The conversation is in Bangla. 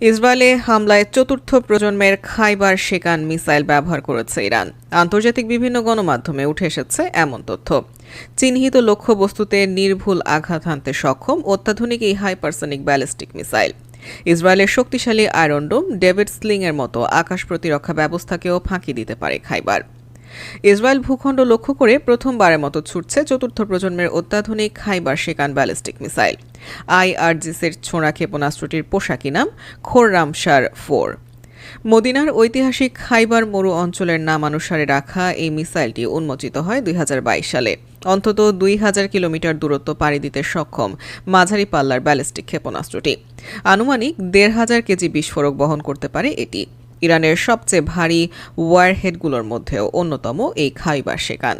ইসরায়েলে হামলায় চতুর্থ প্রজন্মের খাইবার শেকান মিসাইল ব্যবহার করেছে ইরান। আন্তর্জাতিক বিভিন্ন গণমাধ্যমে উঠে এসেছে এমন তথ্য। চিহ্নিত লক্ষ্যবস্তুতে নির্ভুল আঘাত হানতে সক্ষম অত্যাধুনিক এই হাইপারসনিক ব্যালিস্টিক মিসাইল। ইসরায়েলের শক্তিশালী আয়রন ডোম ডেভিড স্লিং এর মতো আকাশ প্রতিরক্ষা ব্যবস্থাকেও ফাঁকি দিতে পারে খাইবার। ইসরায়েল ভূখণ্ড লক্ষ্য করে প্রথমবারের মতো ছুটছে চতুর্থ প্রজন্মের অত্যাধুনিক খাইবার শেকান ব্যালিস্টিক মিসাইল। আইআরজিসের ছোঁড়া ক্ষেপণাস্ত্রটির পোশাকি নাম খোররামশার ফোর। মদিনার ঐতিহাসিক খাইবার মরু অঞ্চলের নামানুসারে রাখা এই মিসাইলটি উন্মোচিত হয় দুই হাজার বাইশ সালে। অন্তত দুই হাজার কিলোমিটার দূরত্ব পাড়ি দিতে সক্ষম মাঝারি পাল্লার ব্যালিস্টিক ক্ষেপণাস্ত্রটি। আনুমানিক দেড় হাজার কেজি বিস্ফোরক বহন করতে পারে এটি। ইরানের সবচেয়ে ভারী ওয়ারহেডগুলোর মধ্যেও অন্যতম এই খাইবার শেকান